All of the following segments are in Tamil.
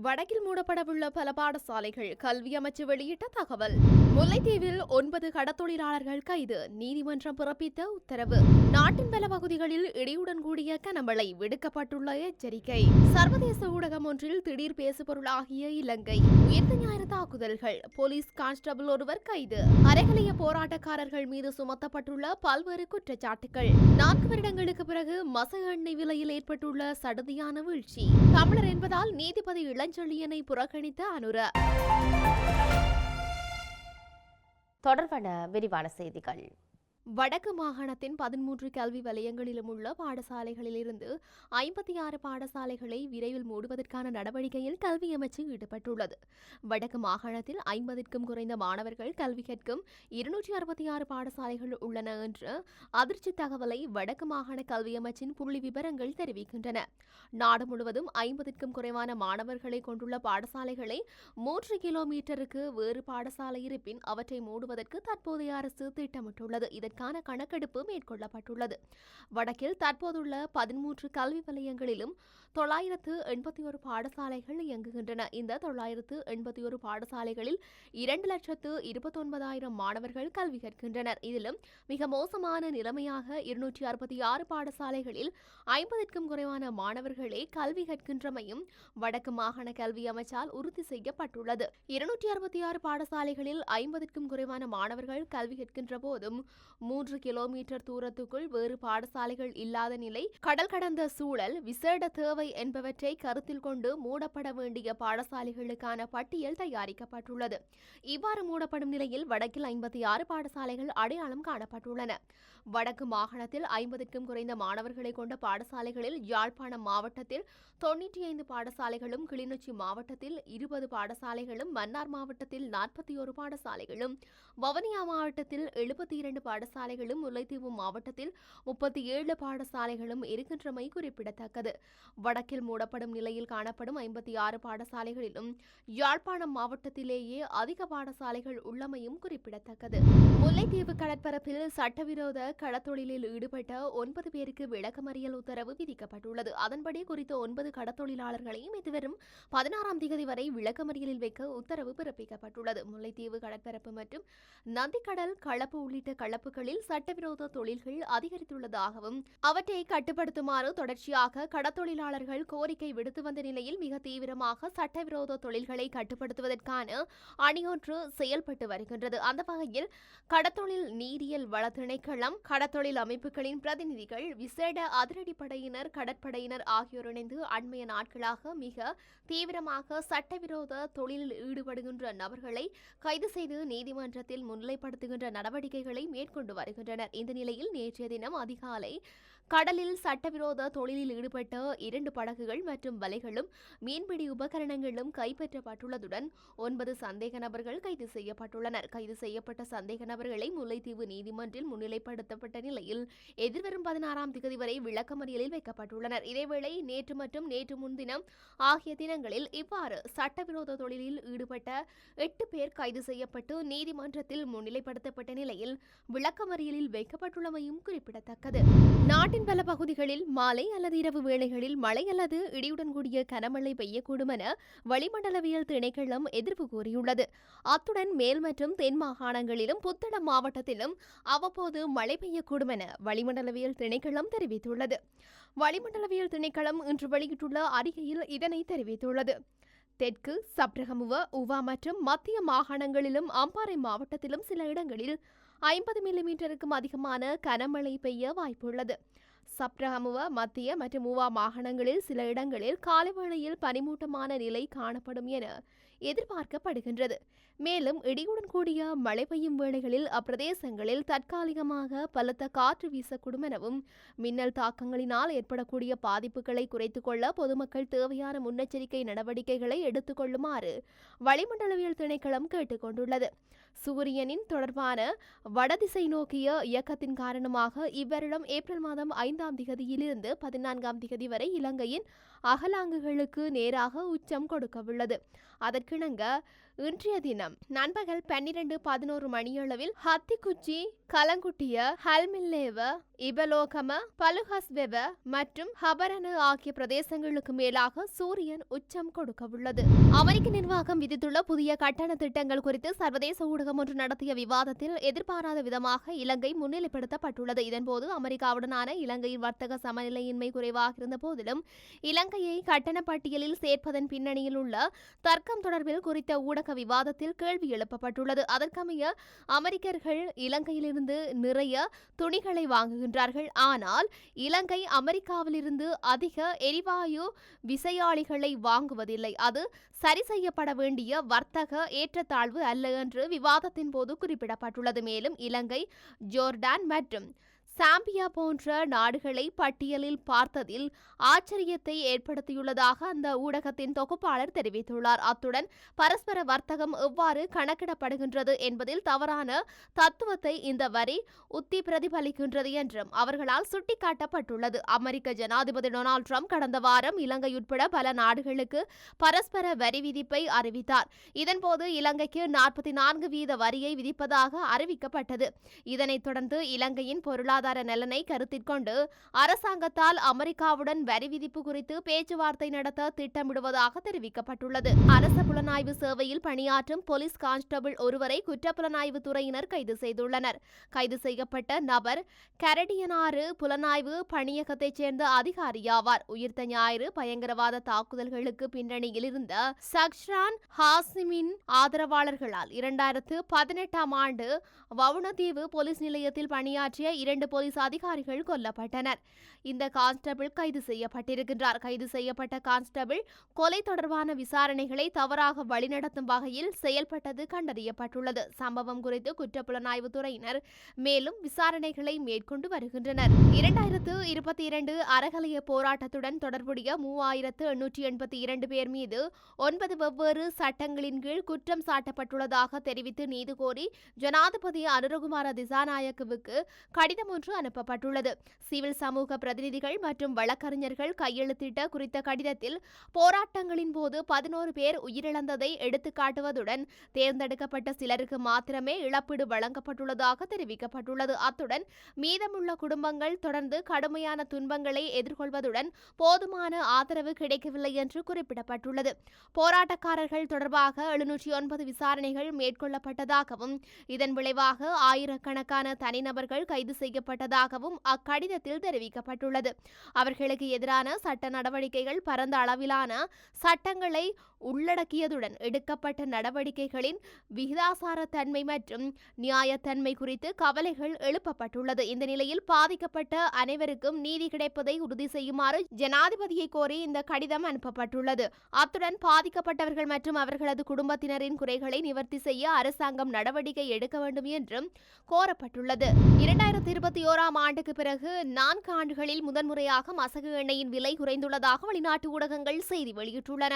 வடக்கில் மூடப்படவுள்ள பல பாடசாலைகள் கல்வி அமைச்சு வெளியிட்ட தகவல். முல்லைத்தீவில் ஒன்பது கடத்தொழிலாளர்கள் கைது. நீதிமன்றம் பிறப்பித்த உத்தரவு. நாட்டின் பல பகுதிகளில் இடியுடன் கூடிய கனமழை விடுக்கப்பட்டுள்ள எச்சரிக்கை. சர்வதேச ஊடகம் ஒன்றில் திடீர் பேசுபொருளாகிய இலங்கை. உயிர்த்த ஞாயிறு தாக்குதல்கள். போலீஸ் கான்ஸ்டபிள் ஒருவர் கைது. அரைகலைய போராட்டக்காரர்கள் மீது சுமத்தப்பட்டுள்ள பல்வேறு குற்றச்சாட்டுகள் நான்கு வருடங்களுக்கு பிறகு மச எண்ணெய் விலையில் ஏற்பட்டுள்ள சடுதியான வீழ்ச்சி. தமிழர் என்பதால் நீதிபதி பதஞ்சலியனை புறக்கணித்த அனுர. தொடர்பான விரிவான செய்திகள். வடக்கு மாகாணத்தின் பதிமூன்று கல்வி வலயங்களிலும் உள்ள பாடசாலைகளிலிருந்து ஐம்பத்தி ஆறு பாடசாலைகளை விரைவில் மூடுவதற்கான நடவடிக்கையில் கல்வி அமைச்சு ஈடுபட்டுள்ளது. வடக்கு மாகாணத்தில் ஐம்பதிற்கும் குறைந்த மாணவர்கள் கல்வி கற்கும் இருநூற்றி அறுபத்தி ஆறு பாடசாலைகள் உள்ளன என்று அதிர்ச்சி தகவலை வடக்கு மாகாண கல்வி அமைச்சின் புள்ளி விவரங்கள் தெரிவிக்கின்றன. நாடு முழுவதும் ஐம்பதிற்கும் குறைவான மாணவர்களை கொண்டுள்ள பாடசாலைகளை மூன்று கிலோமீட்டருக்கு வேறு பாடசாலை இருப்பின் அவற்றை மூடுவதற்கு தற்போதைய அரசு திட்டமிட்டுள்ளது. இதற்கு இதற்கான கணக்கெடுப்பு மேற்கொள்ளப்பட்டுள்ளது. வடக்கில் தற்போதுள்ள பதிமூன்று கல்வி வலயங்களிலும் தொள்ளாயிரத்து எண்பத்தி ஒரு பாடசாலைகள் இயங்குகின்றன. இந்த தொள்ளாயிரத்து எண்பத்தி ஒரு பாடசாலைகளில் இரண்டு லட்சத்து இருபத்தொன்பதாயிரம் மாணவர்கள் கல்வி கற்கின்றனர். இதிலும் மிக மோசமான நிலைமையாக இருநூற்றி அறுபத்தி ஆறு பாடசாலைகளில் ஐம்பதிற்கும் குறைவான மாணவர்களே கல்வி கற்கின்றமையும் வடக்கு மாகாண கல்வி அமைச்சால் உறுதி செய்யப்பட்டுள்ளது. இருநூற்றி அறுபத்தி ஆறு பாடசாலைகளில் ஐம்பதிற்கும் குறைவான மாணவர்கள் கல்வி கற்கின்ற போதும் மூன்று கிலோமீட்டர் தூரத்துக்குள் வேறு பாடசாலைகள் இல்லாத நிலை கடல் கடந்த சூழல் விசேட தேவை என்பவற்றை கருத்தில் கொண்டு மூடப்பட வேண்டிய பாடசாலைகளுக்கான பட்டியல் தயாரிக்கப்பட்டுள்ளது. இவ்வாறு மூடப்படும் நிலையில் வடக்கில் ஐம்பத்தி ஆறு பாடசாலைகள் அடையாளம் காணப்பட்டுள்ளன. வடக்கு மாகாணத்தில் ஐம்பதுக்கும் குறைந்த மாணவர்களை கொண்ட பாடசாலைகளில் யாழ்ப்பாணம் மாவட்டத்தில் தொன்னூற்றி ஐந்து பாடசாலைகளும் கிளிநொச்சி மாவட்டத்தில் இருபது பாடசாலைகளும் மன்னார் மாவட்டத்தில் நாற்பத்தி ஒரு பாடசாலைகளும் வவனியா மாவட்டத்தில் எழுபத்தி இரண்டு பாடசாலைகளும் முல்லைத்தீவு மாவட்டத்தில் முப்பத்தி ஏழு பாடசாலைகளும் இருக்கின்றமை குறிப்பிடத்தக்கது. வடக்கில் மூடப்படும் நிலையில் காணப்படும் ஐம்பத்தி ஆறு பாடசாலைகளிலும் யாழ்ப்பாணம் மாவட்டத்திலேயே அதிக பாடசாலைகள் உள்ளமையும் குறிப்பிடத்தக்கது. முல்லைத்தீவு கடற்பரப்பில் சட்டவிரோத கடத்தொழிலில் ஈடுபட்ட ஒன்பது பேருக்கு விளக்கமறியல் உத்தரவு விதிக்கப்பட்டுள்ளது. அதன்படி குறித்த ஒன்பது கடத்தொழிலாளர்களையும் இதுவரும் பதினாறாம் தேதி வரை விளக்கமறியலில் வைக்க உத்தரவு பிறப்பிக்கப்பட்டுள்ளது. முல்லைத்தீவு கடற்பரப்பு மற்றும் நந்திக்கடல் களப்பு உள்ளிட்ட களப்புகளில் சட்டவிரோத தொழில்கள் அதிகரித்துள்ளதாகவும் அவற்றை கட்டுப்படுத்துமாறு தொடர்ச்சியாக கடத்தொழிலாளர்கள் கோரிக்கை விடுத்து வந்த நிலையில் மிக தீவிரமாக சட்டவிரோத தொழில்களை கட்டுப்படுத்துவதற்கான அணியொன்று செயல்பட்டு வருகின்றது. அந்த வகையில் கடத்தொழில் நீரியல் வள திணைக்களம் கடத்தொழில் அமைப்புகளின் பிரதிநிதிகள் விசேட அதிரடிப்படையினர் கடற்படையினர் ஆகியோர் இணைந்து அண்மைய நாட்களாக மிக தீவிரமாக சட்டவிரோத தொழிலில் ஈடுபடுகின்ற நபர்களை கைது செய்து நீதிமன்றத்தில் முன்னிலைப்படுத்துகின்ற நடவடிக்கைகளை மேற்கொண்டு வருகின்றனர். இந்த நிலையில் நேற்றைய தினம் அதிகாலை கடலில் சட்டவிரோத தொழிலில் ஈடுபட்ட இரண்டு படகுகள் மற்றும் வலைகளும் மீன்பிடி உபகரணங்களும் கைப்பற்றப்பட்டுள்ளதுடன் ஒன்பது சந்தேக நபர்கள் கைது செய்யப்பட்டுள்ளனர். கைது செய்யப்பட்ட சந்தேக நபர்களை முல்லைத்தீவு நீதிமன்றில் முன்னிலைப்படுத்தப்பட்ட நிலையில் எதிர்வரும் பதினாறாம் திகதி வரை விளக்கமறியலில் வைக்கப்பட்டுள்ளனர். இதேவேளை நேற்று மற்றும் நேற்று முன்தினம் ஆகிய தினங்களில் இவ்வாறு சட்டவிரோத தொழிலில் ஈடுபட்ட எட்டு பேர் கைது செய்யப்பட்டு நீதிமன்றத்தில் முன்னிலைப்படுத்தப்பட்ட நிலையில் விளக்கமறியலில் வைக்கப்பட்டுள்ளமையும் குறிப்பிடத்தக்கது. நாட்டின் பல பகுதிகளில் மாலை அல்லது இரவு வேளைகளில் மழை அல்லது இடியுடன் கூடிய கனமழை பெய்யக்கூடும் என வளிமண்டலவியல் திணைக்களம் எதிர்ப்பு கூறியுள்ளது. அத்துடன் மேல் மற்றும் தென் மாகாணங்களிலும் புத்தளம் மாவட்டத்திலும் அவ்வப்போது மழை பெய்யக்கூடும் என வளிமண்டலவியல் திணைக்களம் தெரிவித்துள்ளது. வளிமண்டலவியல் திணைக்களம் இன்று வெளியிட்டுள்ள அறிக்கையில் இதனை தெரிவித்துள்ளது. தெற்கு சப்ரகமுவ உவா மற்றும் மத்திய மாகாணங்களிலும் அம்பாறை மாவட்டத்திலும் சில இடங்களில் ஐம்பது மில்லிமீட்டருக்கும் அதிகமான கனமழை பெய்ய வாய்ப்புள்ளது. சப்ரஹமுவ மத்திய மற்றும் மூவா மாகாணங்களில் சில இடங்களில் காலவேளையில் பனிமூட்டமான நிலை காணப்படும் என எதிர்பார்க்கப்படுகின்றது. மேலும் இடியுடன் கூடிய மழை பெய்யும் வேளைகளில் அப்பிரதேசங்களில் தற்காலிகமாக பலத்த காற்று வீசக்கூடும் எனவும் மின்னல் தாக்கங்களினால் ஏற்படக்கூடிய பாதிப்புகளை குறைத்துக் கொள்ள பொதுமக்கள் தேவையான முன்னெச்சரிக்கை நடவடிக்கைகளை எடுத்துக்கொள்ளுமாறு வளிமண்டலவியல் திணைக்களம் கேட்டுக்கொண்டுள்ளது. சூரியனின் தொடர்பான வடதிசை நோக்கிய இயக்கத்தின் காரணமாக இவ்வருடம் ஏப்ரல் மாதம் ஐந்தாம் திகதியிலிருந்து பதினான்காம் திகதி வரை இலங்கையின் அகலாங்குகளுக்கு நேராக உச்சம் கொடுக்கவுள்ளது. அதற்கிணங்க இன்றைய தினம் நண்பகல் பன்னிரண்டு பதினோரு மணியளவில் ஹத்திக்குச்சி கலங்குட்டிய ஹல்மில்லேவ இபலோகம பலுஹஸ்வெவ மற்றும் ஹபரனு ஆகிய பிரதேசங்களுக்கு மேலாக சூரியன் உச்சம் கொடுக்கவுள்ளது அமெரிக்க நிர்வாகம் விதித்துள்ள புதிய கட்டண திட்டங்கள் குறித்து சர்வதேச ஊடகம் ஒன்று நடத்திய விவாதத்தில் எதிர்பாராத விதமாக இலங்கை முன்னிலைப்படுத்தப்பட்டுள்ளது. இதன்போது அமெரிக்காவுடனான இலங்கையின் வர்த்தக சமநிலையின்மை குறைவாக இருந்த போதிலும் இலங்கையை கட்டண பட்டியலில் சேர்ப்பதன் பின்னணியில் உள்ள தர்க்கம் தொடர்பில் குறித்த ஊடக விவாதத்தில் கேள்வி எழுப்பப்பட்டுள்ளது. அதற்கமைய அமெரிக்கர்கள் இலங்கையிலிருந்து நிறைய துணிகளை வாங்குகின்றார்கள். ஆனால் இலங்கை அமெரிக்காவிலிருந்து அதிக எரிவாயு விசையாளிகளை வாங்குவதில்லை. அது சரி செய்யப்பட வேண்டிய வர்த்தக ஏற்றத்தாழ்வு அல்ல என்று விவாதத்தின் போது குறிப்பிடப்பட்டுள்ளது. மேலும் இலங்கை ஜோர்டான் மற்றும் சாம்பியா போன்ற நாடுகளை பட்டியலில் பார்த்ததில் ஆச்சரியத்தை ஏற்படுத்தியுள்ளதாக அந்த ஊடகத்தின் தொகுப்பாளர் தெரிவித்துள்ளார். அத்துடன் பரஸ்பர வர்த்தகம் எவ்வாறு கணக்கிடப்படுகின்றது என்பதில் தவறான தத்துவத்தை இந்த வரி உத்தி பிரதிபலிக்கின்றது என்றும் அவர்களால் சுட்டிக்காட்டப்பட்டுள்ளது. அமெரிக்க ஜனாதிபதி டொனால்ட் ட்ரம்ப் கடந்த வாரம் இலங்கை உட்பட பல நாடுகளுக்கு பரஸ்பர வரி விதிப்பை அறிவித்தார். இதன்போது இலங்கைக்கு நாற்பத்தி நான்கு வீத வரியை விதிப்பதாக அறிவிக்கப்பட்டது. இதனைத் தொடர்ந்து இலங்கையின் பொருளாதார நலனை கருத்திற்கொண்டு அரசாங்கத்தால் அமெரிக்காவுடன் வரி விதிப்பு குறித்து பேச்சுவார்த்தை நடத்த திட்டமிடுவதாக தெரிவிக்கப்பட்டுள்ளது. அரச புலனாய்வு சேவையில் பணியாற்றும் போலீஸ் கான்ஸ்டபிள் ஒருவரை குற்றப்புலனாய்வு துறையினர் கைது செய்துள்ளனர். கைது செய்யப்பட்ட நபர் கரடியனாறு புலனாய்வு பணியகத்தைச் சேர்ந்த அதிகாரியாவார் உயிர்த்த ஞாயிறு பயங்கரவாத தாக்குதல்களுக்கு பின்னணியில் இருந்த சக்ஷ்ரான் ஹாசிமின் ஆதரவாளர்களால் இரண்டாயிரத்து பதினெட்டாம் ஆண்டு வவுணதீவு போலீஸ் நிலையத்தில் பணியாற்றிய இரண்டு போலீஸ் அதிகாரிகள் கொல்லப்பட்டனர். இந்த கான்ஸ்டபிள் கைது செய்யப்பட்டிருக்கின்றார். கைது செய்யப்பட்ட கான்ஸ்டபிள் கொலை தொடர்பான விசாரணைகளை தவறாக வழிநடத்தும் வகையில் செயல்பட்டது கண்டறியப்பட்டுள்ளது. சம்பவம் குறித்து குற்றப்புலனாய்வு துறையினர் மேலும் விசாரணைகளை மேற்கொண்டு வருகின்றனர். இரண்டாயிரத்து இருபத்தி இரண்டு அறகலைய போராட்டத்துடன் தொடர்புடைய மூவாயிரத்து எண்ணூற்றி எண்பத்தி இரண்டு பேர் மீது ஒன்பது வெவ்வேறு சட்டங்களின் கீழ் குற்றம் சாட்டப்பட்டுள்ளதாக தெரிவித்து நீதி கோரி ஜனாதிபதி அனுரகுமார திசாநாயக்கவுக்கு கடிதம் ஒன்று அனுப்பப்பட்டுள்ளது. சிவில் சமூக பிரதிநிதிகள் மற்றும் வழக்கறிஞர்கள் கையெழுத்திட்ட குறித்த கடிதத்தில் போராட்டங்களின் போது பதினோரு பேர் உயிரிழந்ததை எடுத்துக்காட்டுவதுடன் தேர்ந்தெடுக்கப்பட்ட சிலருக்கு மாத்திரமே இழப்பீடு வழங்கப்பட்டுள்ளதாக தெரிவிக்கப்பட்டுள்ளது. அத்துடன் மீதமுள்ள குடும்பங்கள் தொடர்ந்து கடுமையான துன்பங்களை எதிர்கொள்வதுடன் போதுமான ஆதரவு கிடைக்கவில்லை என்று குறிப்பிடப்பட்டுள்ளது. போராட்டக்காரர்கள் தொடர்பாக எழுநூற்றி ஒன்பது விசாரணைகள் மேற்கொள்ளப்பட்டதாகவும் இதன் விளைவாக ஆயிரக்கணக்கான தனிநபர்கள் கைது செய்யப்பட்டதாகவும் அக்கடிதத்தில் தெரிவிக்கப்பட்டுள்ளது. அவர்களுக்கு எதிரான சட்ட நடவடிக்கைகள் பரந்த அளவிலான சட்டங்களை உள்ளடக்கியதுடன் எடுக்கப்பட்ட நடவடிக்கைகளின் விகிதாசாரத்தன்மை மற்றும் நியாயத்தன்மை குறித்து கவலைகள் எழுப்பப்பட்டுள்ளது. இந்த நிலையில் பாதிக்கப்பட்ட அனைவருக்கும் நீதி கிடைப்பதை உறுதி செய்யுமாறு ஜனாதிபதியை கோரி இந்த கடிதம் அனுப்பப்பட்டுள்ளது. அத்துடன் பாதிக்கப்பட்டவர்கள் மற்றும் அவர்களது குடும்பத்தினரின் குறைகளை நிவர்த்தி செய்ய அரசாங்கம் நடவடிக்கை எடுக்க வேண்டும் என்றும் கோரப்பட்டுள்ளது. இரண்டாயிரத்தி இருபத்தி ஓராம் ஆண்டுக்கு பிறகு நான்கு ஆண்டுகளில் முதன்முறையாக மசகு எண்ணெயின் விலை குறைந்துள்ளதாக வெளிநாட்டு ஊடகங்கள் செய்தி வெளியிட்டுள்ளன.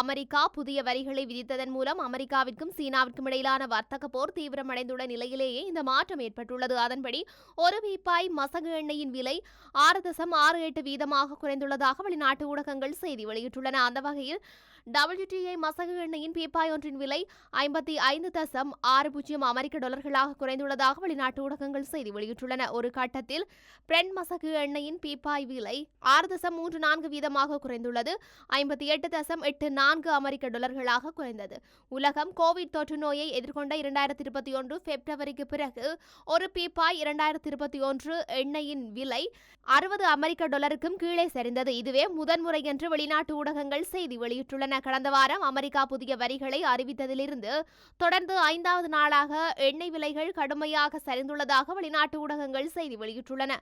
அமெரிக்கா புதிய வரிகளை விதித்ததன் மூலம் அமெரிக்காவிற்கும் சீனாவிற்கும் இடையிலான வர்த்தக போர் தீவிரமடைந்துள்ள நிலையிலேயே இந்த மாற்றம் ஏற்பட்டுள்ளது. அதன்படி ஒரு பீப்பாய் மசகு எண்ணெயின் விலை ஆறு தசம் ஆறு எட்டு வீதமாக குறைந்துள்ளதாக வெளிநாட்டு ஊடகங்கள் செய்தி வெளியிட்டுள்ளன. அந்த வகையில் டபிள்யூடிஐ மசகு எண்ணெயின் பீப்பாய் ஒன்றின் விலை ஐம்பத்தி ஐந்து தசம் ஆறு பூஜ்ஜியம் அமெரிக்க டாலர்களாக குறைந்துள்ளதாக வெளிநாட்டு ஊடகங்கள் செய்தி வெளியிட்டுள்ளன. ஒரு கட்டத்தில் பிரெண்ட் மசகு எண்ணெயின் பீப்பாய் விலை ஆறு தசம் மூன்று நான்கு வீதமாக குறைந்துள்ளது. ஐம்பத்தி எட்டு தசம் எட்டு நான்கு அமெரிக்க டாலர்களாக குறைந்தது. உலகம் கோவிட் தொற்று நோயை எதிர்கொண்ட இரண்டாயிரத்தி இருபத்தி ஒன்று பிப்ரவரிக்கு பிறகு ஒரு பீப்பாய் இரண்டாயிரத்தி இருபத்தி ஒன்று எண்ணெயின் விலை அறுபது அமெரிக்க டாலருக்கும் கீழே சரிந்தது. இதுவே முதன்முறை என்று வெளிநாட்டு ஊடகங்கள் செய்தி வெளியிட்டுள்ளன. கடந்த வாரம் அமெரிக்கா புதிய வரிகளை அறிவித்ததிலிருந்து தொடர்ந்து ஐந்தாவது நாளாக எண்ணெய் விலைகள் கடுமையாக சரிந்துள்ளதாக வெளிநாட்டு ஊடகங்கள் செய்தி வெளியிட்டுள்ளன.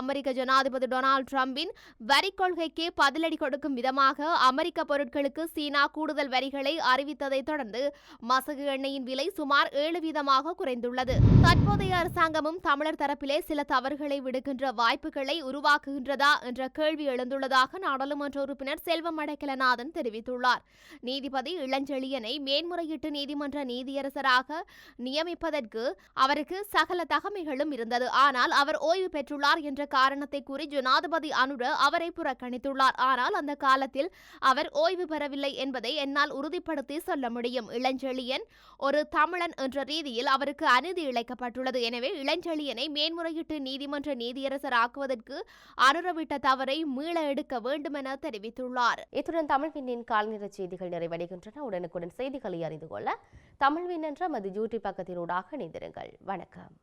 அமெரிக்க ஜனாதிபதி டொனால்டு டிரம்பின் வரி கொள்கைக்கு பதிலடி கொடுக்கும் விதமாக அமெரிக்க பொருட்களுக்கு சீனா கூடுதல் வரிகளை அறிவித்ததை தொடர்ந்து மசகு எண்ணெயின் விலை சுமார் ஏழு வீதமாக குறைந்துள்ளது. தற்போதைய அரசாங்கமும் தமிழர் தரப்பிலே சில தவறுகளை விடுக்கின்ற வாய்ப்புகளை உருவாக்குகின்றதா என்ற கேள்வி எழுந்துள்ளதாக நாடாளுமன்ற உறுப்பினர் செல்வம் அடைக்கலநாதன் தெரிவித்துள்ளார். நீதிபதி இளஞ்செழியனை மேன்முறையீட்டு நீதிமன்ற நீதியரசராக நியமிப்பதற்கு அவருக்கு சகல தகமைகளும் இருந்தது. ஆனால் அவர் ஓய்வு பெற்றுள்ளார் என்ற காரணத்தை கூறி ஜனாதிபதி அனுர அவரை புறக்கணித்துள்ளார். ஆனால் அந்த காலத்தில் அவர் ஓய்வு பெறவில்லை என்பதை என்னால் உறுதிப்படுத்தி சொல்ல முடியும். இளஞ்செழியன் ஒரு தமிழன் என்ற ரீதியில் அவருக்கு அநீதி இழைக்கப்பட்டுள்ளது. எனவே இளஞ்செழியனை மேன்முறையீட்டு நீதிமன்ற நீதியரசர் ஆக்குவதற்கு அனுரவிட்ட தவறை மீள எடுக்க வேண்டும் என தெரிவித்துள்ளார். இத்துடன் தமிழ்வின்னின் கால்நிற செய்திகள் நிறைவடைகின்றன. உடனுக்குடன் செய்திகளை அறிந்து கொள்ள தமிழ்வின் என்ற மது யூடியூப் பக்கத்தினூடாக இணைந்திருங்கள். வணக்கம்.